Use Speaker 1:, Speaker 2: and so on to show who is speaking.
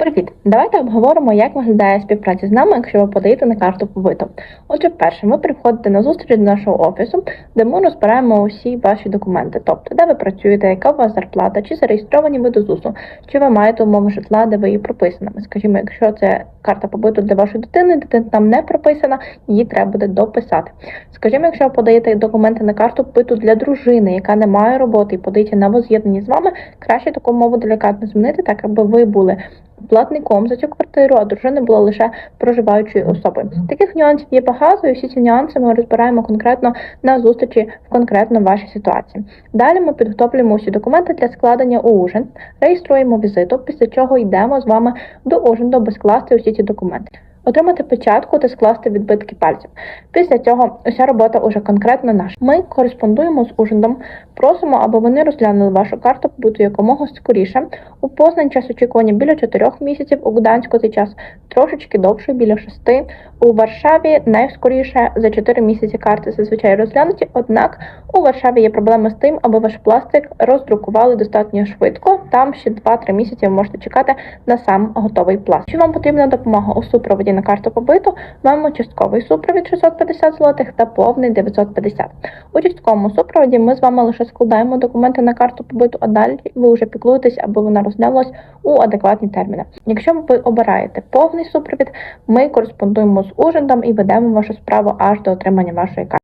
Speaker 1: Привіт! Давайте обговоримо, як виглядає співпраця з нами, якщо ви подаєте на карту побиту. Отже, перше, ви приходите на зустріч до нашого офісу, де ми розбираємо усі ваші документи, тобто де ви працюєте, яка у вас зарплата, чи зареєстровані ви до ЗУСу, чи ви маєте умови житла, де ви її прописана. Скажімо, якщо це карта побиту для вашої дитини, дитина там не прописана, її треба буде дописати. Скажімо, якщо ви подаєте документи на карту побиту для дружини, яка не має роботи і подається на воз'єднані з вами, краще таку мову делікатно змінити, так аби ви були платником за цю квартиру, а дружина була лише проживаючою особою. Таких нюансів є багато, і всі ці нюанси ми розбираємо конкретно на зустрічі в конкретно вашій ситуації. Далі ми підготовлюємо усі документи для складення у ужин, реєструємо візиту, після чого йдемо з вами до ужин, доби скласти усі ці документи. Отримати печатку та скласти відбитки пальців. Після цього уся робота уже конкретно наша. Ми кореспондуємо з ужиндом, просимо, аби вони розглянули вашу карту побуту якомога скоріше. У Познані час очікування біля 4 місяців, у Гданську цей час трошечки довше, біля 6. У Варшаві найскоріше за 4 місяці карти зазвичай розглянуті. Однак у Варшаві є проблема з тим, аби ваш пластик роздрукували достатньо швидко. Там ще 2-3 місяці ви можете чекати на сам готовий пластик. Якщо вам потрібна допомога у супроводі на карту побиту, маємо частковий супровід 650 злотих та повний 950. У частковому супроводі ми з вами лише складаємо документи на карту побиту, а далі ви вже піклуєтесь, аби вона розглянулась у адекватні терміни. Якщо ви обираєте повний супровід, ми кореспондуємо з урядом і ведемо вашу справу аж до отримання вашої карти.